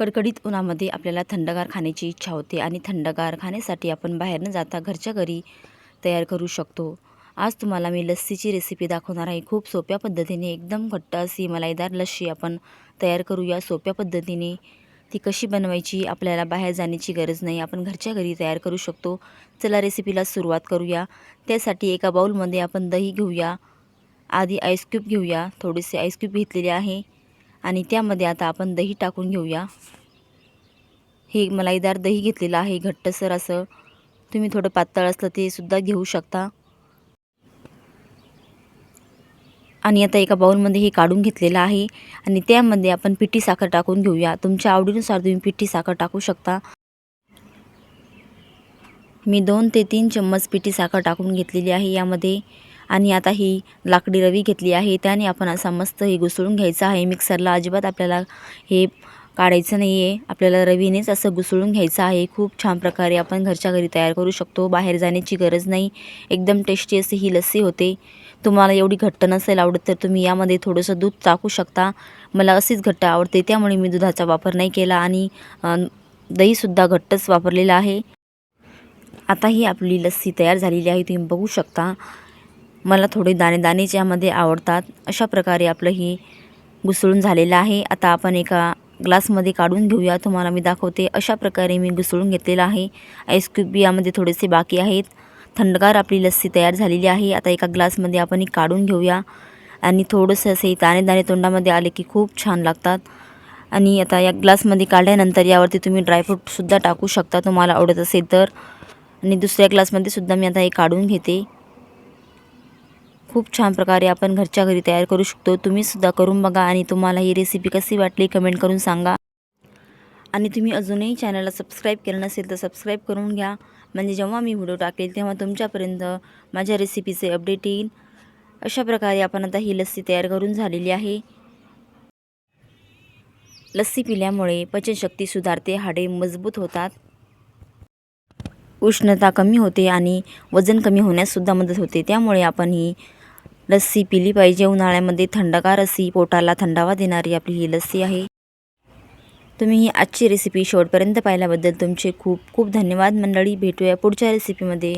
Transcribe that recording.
कडकडीत उन्हामध्ये आपल्याला थंडगार खाण्याची इच्छा होते आणि थंडगार खाण्यासाठी आपण बाहेर न जाता घरच्या घरी तयार करू शकतो. आज तुम्हाला मी लस्सीची रेसिपी दाखवणार आहे. खूप सोप्या पद्धतीने एकदम घट्ट अशी मलाईदार लस्सी आपण तयार करूया. सोप्या पद्धतीने ती कशी बनवायची आपल्याला बाहेर जाण्याची गरज नाही. आपण घरच्या घरी तयार करू शकतो. चला रेसिपीला सुरुवात करूया. त्यासाठी एका बाऊलमध्ये आपण दही घेऊया. आधी आईस्क्यूब घेऊया. थोडेसे आईस्क्यूब घेतलेले आहे. आणि त्यामध्ये आता आपण दही टाकून घेऊया. हे मलाईदार दही घेतलेलं आहे घट्टसर असं. तुम्ही थोडं पातळ असलं ते सुद्धा घेऊ शकता. आणि आता एका बाऊलमध्ये हे काढून घेतलेलं आहे. आणि त्यामध्ये आपण पिठी साखर टाकून घेऊया. तुमच्या आवडीनुसार तुम्ही पिठी साखर टाकू शकता. मी दोन ते तीन चम्मच पिठी साखर टाकून घेतलेली आहे यामध्ये. आणि आता ही लाकडी रवी घेतली आहे. त्याने आपण असा मस्त हे घुसळून घ्यायचं आहे. मिक्सरला अजिबात आपल्याला हे काढायचं नाही आहे आपल्याला रवीनेच असं घुसळून घ्यायचं आहे. खूप छान प्रकारे आपण घरच्या घरी तयार करू शकतो. बाहेर जाण्याची गरज नाही. एकदम टेस्टी अशी ही लस्सी होते. तुम्हाला एवढी घट्ट नसेल आवडत तर तुम्ही यामध्ये थोडंसं दूध टाकू शकता. मला अशीच घट्ट आवडते. त्यामुळे मी दुधाचा वापर नाही केला आणि दहीसुद्धा घट्टच वापरलेलं आहे. आता ही आपली लस्सी तयार झालेली आहे. तुम्ही बघू शकता. मला थोडे दाणे यामध्ये आवडतात. अशा प्रकारे आपलं ही घुसळून झालेलं आहे. आता आपण एका ग्लासमध्ये काढून घेऊया. तुम्हाला मी दाखवते. अशा प्रकारे मी घुसळून घेतलेलं आहे. आईस्क्यूब यामध्ये थोडेसे बाकी आहेत. थंडगार आपली लस्सी तयार झालेली आहे. आता एका ग्लासमध्ये आपण ही काढून घेऊया. आणि थोडंसं असे दाणेदाणे तोंडामध्ये आले की खूप छान लागतात. आणि आता या ग्लासमध्ये काढल्यानंतर यावरती तुम्ही ड्रायफ्रूटसुद्धा टाकू शकता. तुम्हाला आवडत असेल तर. आणि दुसऱ्या ग्लासमध्ये सुद्धा मी आता हे काढून घेते. खूप छान प्रकारे आपण घरच्या घरी तयार करू शकतो. तुम्हीसुद्धा करून बघा आणि तुम्हाला ही रेसिपी कशी वाटली कमेंट करून सांगा. आणि तुम्ही अजूनही चॅनलला सबस्क्राईब केलं नसेल तर सबस्क्राईब करून घ्या. म्हणजे जेव्हा मी व्हिडिओ टाकेल तेव्हा तुमच्यापर्यंत माझ्या रेसिपीचे अपडेट येईल. अशा प्रकारे आपण आता ही लस्सी तयार करून झालेली आहे. लस्सी पिल्यामुळे पचनशक्ती सुधारते हाडे मजबूत होतात. उष्णता कमी होते आणि वजन कमी होण्याससुद्धा मदत होते. त्यामुळे आपण ही लस्सी पिली पाहिजे. उन्हाळ्यामध्ये थंडगार अशी पोटाला थंडावा देणारी आपली ही लस्सी आहे. तुम्ही ही आजची रेसिपी शेवटपर्यंत पाहिल्याबद्दल तुमचे खूप खूप धन्यवाद. मंडळी भेटूया पुढच्या रेसिपीमध्ये